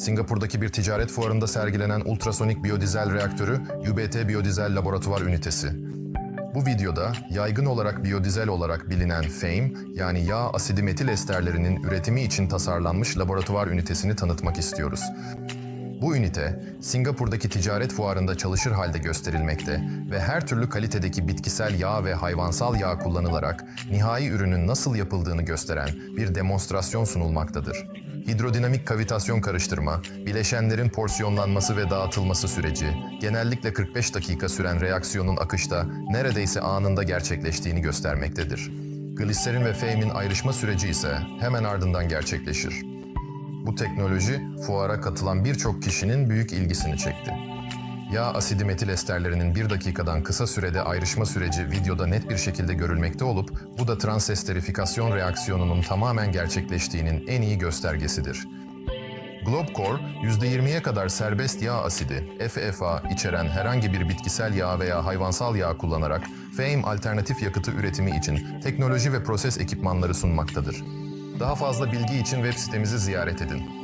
Singapur'daki bir ticaret fuarında sergilenen ultrasonik biyodizel reaktörü UBT Biyodizel Laboratuvar Ünitesi. Bu videoda yaygın olarak biyodizel olarak bilinen FAME yani yağ asidi metil esterlerinin üretimi için tasarlanmış laboratuvar ünitesini tanıtmak istiyoruz. Bu ünite, Singapur'daki ticaret fuarında çalışır halde gösterilmekte ve her türlü kalitedeki bitkisel yağ ve hayvansal yağ kullanılarak nihai ürünün nasıl yapıldığını gösteren bir demonstrasyon sunulmaktadır. Hidrodinamik kavitasyon karıştırma, bileşenlerin porsiyonlanması ve dağıtılması süreci, genellikle 45 dakika süren reaksiyonun akışta neredeyse anında gerçekleştiğini göstermektedir. Gliserin ve feymin ayrışma süreci ise hemen ardından gerçekleşir. Bu teknoloji fuara katılan birçok kişinin büyük ilgisini çekti. Yağ asidi metil esterlerinin bir dakikadan kısa sürede ayrışma süreci videoda net bir şekilde görülmekte olup bu da transesterifikasyon reaksiyonunun tamamen gerçekleştiğinin en iyi göstergesidir. Globcore, %20'ye kadar serbest yağ asidi, FFA içeren herhangi bir bitkisel yağ veya hayvansal yağ kullanarak FAME alternatif yakıtı üretimi için teknoloji ve proses ekipmanları sunmaktadır. Daha fazla bilgi için web sitemizi ziyaret edin.